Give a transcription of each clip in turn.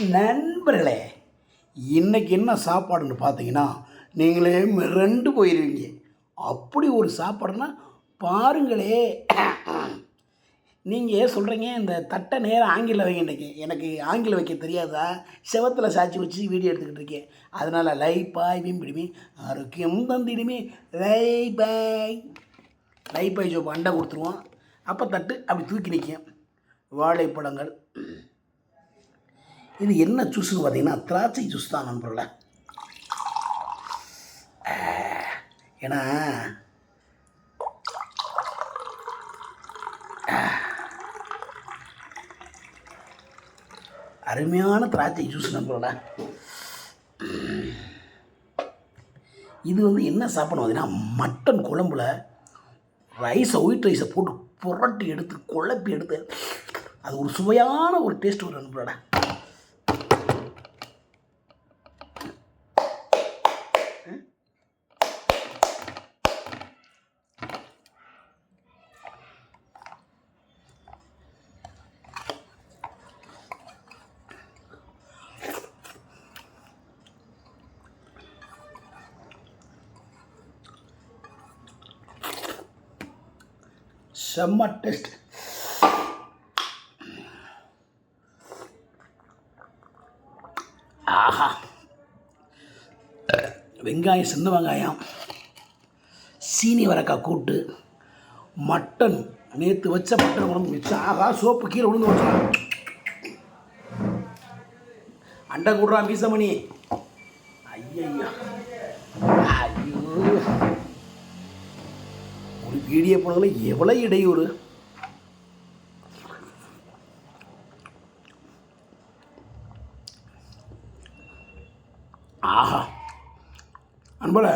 நண்பர்களே இன்னைக்கு என்ன சாப்பாடுன்னு பார்த்தீங்கன்னா நீங்களே மிரண்டு போயிடுவீங்க அப்படி ஒரு சாப்பாடுனா பாருங்களே. நீங்கள் சொல்கிறீங்க இந்த தட்டை நேரம் ஆங்கிலம் வைங்க இன்றைக்கி எனக்கு ஆங்கில வைக்க தெரியாதா? செவத்தில் சாட்சி வச்சு வீடியோ எடுத்துக்கிட்டு இருக்கேன். அதனால் லை பாய் பிடிமி ஆரோக்கியம் தந்திடுமே. லை பாய் லை பாய் சோப்பு அண்டை கொடுத்துருவோம். அப்போ தட்டு அப்படி தூக்கி நிற்கும் வாழைப்பழங்கள். இது என்ன ஜூஸ்னு பார்த்தீங்கன்னா திராட்சை ஜூஸ் தான் நண்பர்கள ஏன்னா அருமையான திராட்சை ஜூஸ் நண்பர்கள இது வந்து என்ன சாப்பிடணும் பார்த்தீங்கன்னா மட்டன் குழம்புல ரைஸை ஒயிட் ரைஸை போட்டு புரட்டி எடுத்து குழப்பி எடுத்து அது ஒரு சுவையான ஒரு டேஸ்ட் வரும் நண்பர்களே செம்ம டேஸ்ட். ஆஹா. வெங்காயம் சின்ன வெங்காயம் சீனி வரக்காய் கூட்டு மட்டன். நேற்று வச்ச மட்டன் குழம்பு வச்சு ஆகா சோப்பு கீழே விழுந்து வச்சான் அண்டை கூடுறான் பீசமணி. ஒரு வீடியோ எவ்வளோ இடையூறு? ஆஹா. அன்பல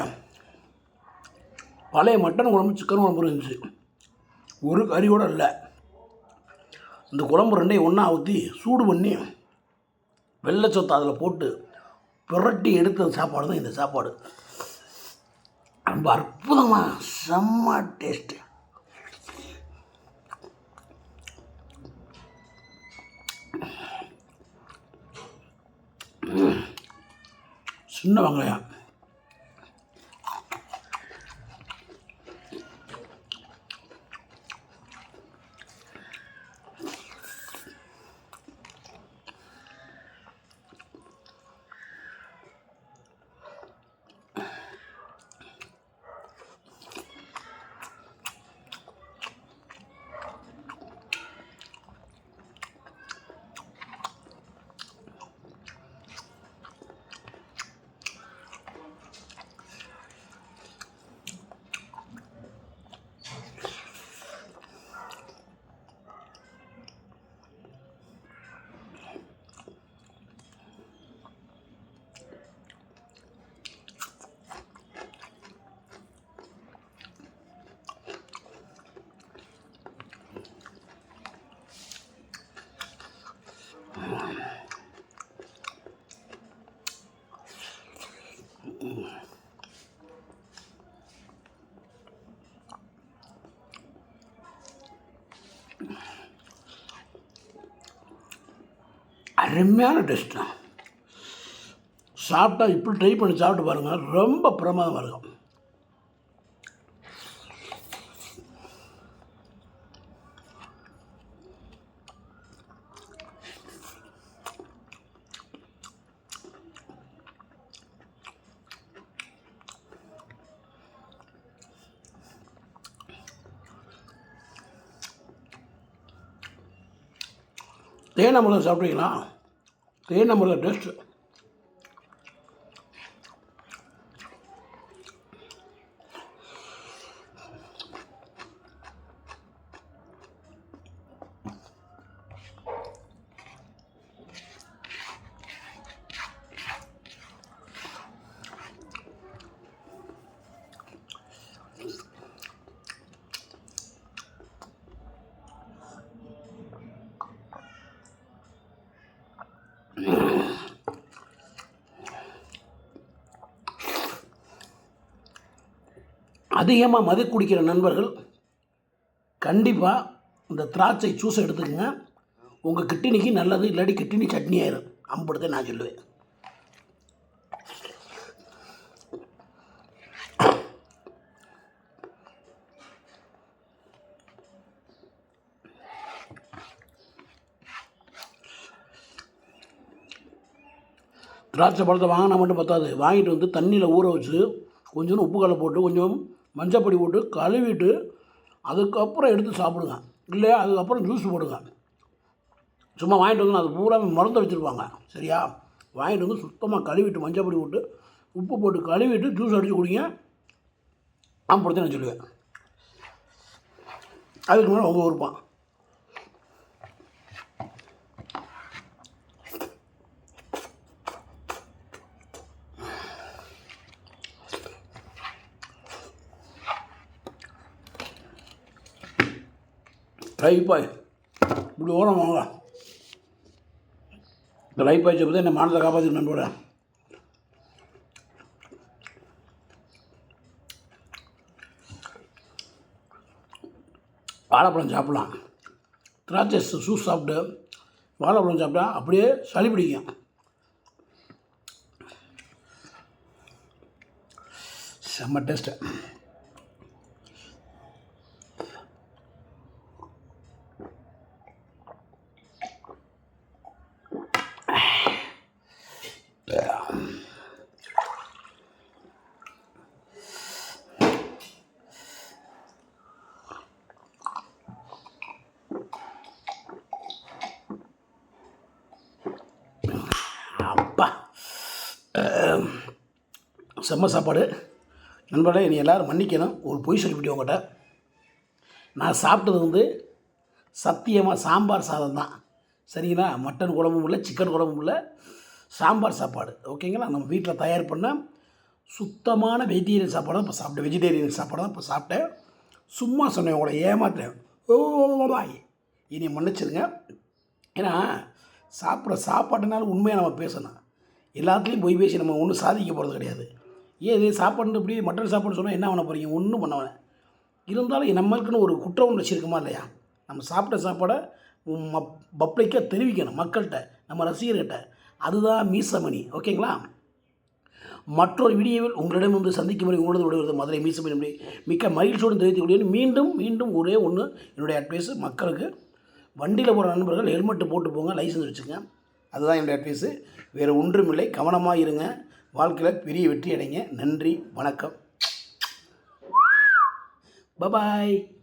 பழைய மட்டன் குழம்பு சிக்கன் குழம்பு இருந்துச்சு. ஒரு கறி கூட இல்லை. இந்த குழம்பு ரெண்டையும் ஒன்றா ஊற்றி சூடு பண்ணி வெள்ளை சொத்தை அதில் போட்டு புரட்டி எடுத்த சாப்பாடு தான் இந்த சாப்பாடு. ரொம்ப அற்புதமாக செம்ம டேஸ்ட்டு சின்ன வெங்காயம். அருமையான டேஸ்ட்டு சாப்பிட்டா இப்படி ட்ரை பண்ணி சாப்பிட்டு பாருங்கள் ரொம்ப பிரமாதமாக இருக்கும். தேனமலை சாப்பிட்டீங்களா தேனமலை டேஸ்ட்டு அதிகமாக மது குடிக்கிற நண்பர்கள் கண்டிப்பாக இந்த திராட்சை ஜூஸை எடுத்துக்கோங்க. உங்கள் கிட்டினிக்கு நல்லது இல்லாட்டி கிட்டினி சட்னி ஆயிரும். அம்படுத்த நான் சொல்லுவேன். திராட்சை பழத்தை வாங்கினா மட்டும் பத்தாது. வாங்கிட்டு வந்து தண்ணியில் ஊற வச்சு கொஞ்சோண்டு உப்பு கடலை போட்டு கொஞ்சம் மஞ்சப்பொடி போட்டு கழுவிட்டு அதுக்கப்புறம் எடுத்து சாப்பிடுங்க. இல்லையா அதுக்கப்புறம் ஜூஸ் போடுங்க. சும்மா வாங்கிட்டு வந்து அது பூரா மறந்து வச்சுருப்பாங்க. சரியா? வாங்கிட்டு வந்து சுத்தமாக கழுவிட்டு மஞ்சப்பொடி போட்டு உப்பு போட்டு கழுவிட்டு ஜூஸ் அடித்து குடிங்க. நான் பொறுத்து நான் சொல்லுவேன். அதுக்கு மேலே அவங்க இருப்பான் லைப்பாய் இப்படி ஓரம் வாங்க. இந்த லைப்பாய் சொல்லி என்ன மானத்தை காப்பாற்றி நண்போட வாழைப்பழம் சாப்பிடலாம். திராட்சை ஜூஸ் சாப்பிட்டு வாழைப்பழம் சாப்பிட்டா அப்படியே சளி பிடிக்கும். செம்ம டேஸ்ட்டு அப்பா அஹ், செம்ம சாப்பாடு. நண்பர்களே நீ எல்லோரும் மன்னிக்கணும். ஒரு பொய் சொல்லிவிட்டு உங்கள்கிட்ட நான் சாப்பிட்டது வந்து சத்தியமாக சாம்பார் சாதம் தான். சரிங்களா? மட்டன் குழம்பும் இல்லை சிக்கன் குழம்பும் இல்லை. சாம்பார் சாப்பாடு. ஓகேங்களா? நம்ம வீட்டில் தயார் பண்ண சுத்தமான வெஜிடேரியன் சாப்பாடு தான் இப்போ சாப்பிட்டேன். வெஜிடேரியன் சாப்பாடு தான் இப்போ சாப்பிட்டேன். சும்மா சொன்னேன் உங்களை ஏமாத்துறேன். ஓ பாய் இனி மன்னிச்சிருங்க ஏன்னா சாப்பிட்ற சாப்பாட்டுனால உண்மையை நம்ம பேசணும். எல்லாத்துலேயும் போய் பேசி நம்ம ஒன்றும் சாதிக்க போகிறது கிடையாது. ஏன் இது சாப்பாடு இப்படி மட்டன் சாப்பாடு சொன்னால் என்ன பண்ண போகிறீங்க ஒன்றும் பண்ண வேணாம் இருந்தாலும் நம்மளுக்குன்னு ஒரு குற்ற உணர்ச்சி இருக்குமா இல்லையா? நம்ம சாப்பிட்ட சாப்பாடை பப்ளிக்காக தெரிவிக்கணும் மக்கள்கிட்ட நம்ம ரசிகர்கிட்ட. அதுதான் மீசமணி ஓகேங்களா? மற்றொரு வீடியோவில் உங்களிடம் வந்து சந்திக்கும் வரை உங்களது விடுவது மதுரை மீசமணி அப்படி மிக்க மகிழ்ச்சியோடு தெரிவித்துக் மீண்டும் மீண்டும் ஒரே ஒன்று என்னுடைய அட்வைஸ் மக்களுக்கு. வண்டியில் போகிற நண்பர்கள் ஹெல்மெட்டு போட்டு போங்க லைசன்ஸ் வச்சுங்க அதுதான் என்னுடைய அட்வைஸு வேறு ஒன்றுமில்லை. கவனமாக இருங்க வாழ்க்கையில் பெரிய வெற்றி அடைங்க. நன்றி வணக்கம். பபாய்